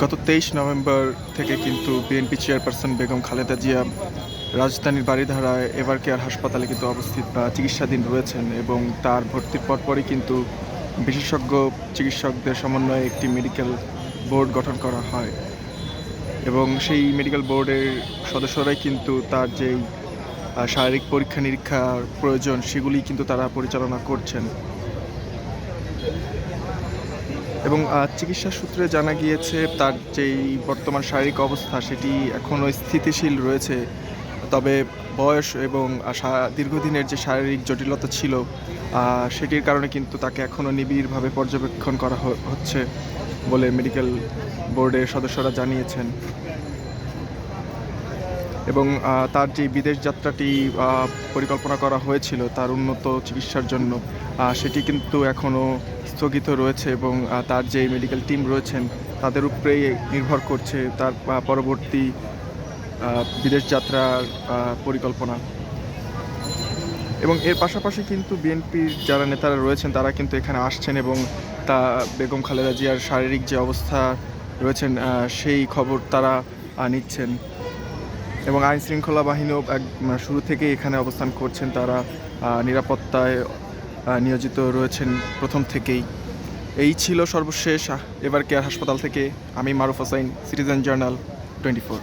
গত তেইশ নভেম্বর থেকে কিন্তু বিএনপি চেয়ারপারসন বেগম খালেদা জিয়া রাজধানীর বাড়িধারায় এভার কেয়ার হাসপাতালে কিন্তু অবস্থিত বা চিকিৎসাধীন রয়েছেন এবং তার ভর্তির পরপরই কিন্তু বিশেষজ্ঞ চিকিৎসকদের সমন্বয়ে একটি মেডিকেল বোর্ড গঠন করা হয় এবং সেই মেডিকেল বোর্ডের সদস্যরাই কিন্তু তার যেই শারীরিক পরীক্ষা নিরীক্ষার প্রয়োজন সেগুলি কিন্তু তারা পরিচালনা করছেন। এবং চিকিৎসা সূত্রে জানা গিয়েছে তার যেই বর্তমান শারীরিক অবস্থা সেটি এখনও স্থিতিশীল রয়েছে। তবে বয়স এবং দীর্ঘদিনের যে শারীরিক জটিলতা ছিল সেটির কারণে কিন্তু তাকে এখনও নিবিড়ভাবে পর্যবেক্ষণ করা হচ্ছে বলে মেডিকেল বোর্ডের সদস্যরা জানিয়েছেন। এবং তার যে বিদেশ যাত্রাটি পরিকল্পনা করা হয়েছিল, তার উন্নত চিকিৎসার জন্য সেটি কিন্তু এখনও স্থগিত রয়েছে এবং তার যে মেডিকেল টিম রয়েছেন, তাদের উপরেই নির্ভর করছে তার পরবর্তী বিদেশ যাত্রার পরিকল্পনা। এবং এর পাশাপাশি কিন্তু বিএনপির যারা নেতারা রয়েছেন, তারা কিন্তু এখানে আসছেন এবং তা বেগম খালেদা জিয়ার শারীরিক যে অবস্থা রয়েছেন সেই খবর তারা নিচ্ছেন। এবং আইন শৃঙ্খলা বাহিনীও এক মানে শুরু থেকে এখানে অবস্থান করছেন। তারা নিরাপত্তায় নিয়োজিত রয়েছেন প্রথম থেকেই। এই ছিল সর্বশেষ। এবার কেয়ার হাসপাতাল থেকে আমি Maruf Hossain citizen journal, twenty four.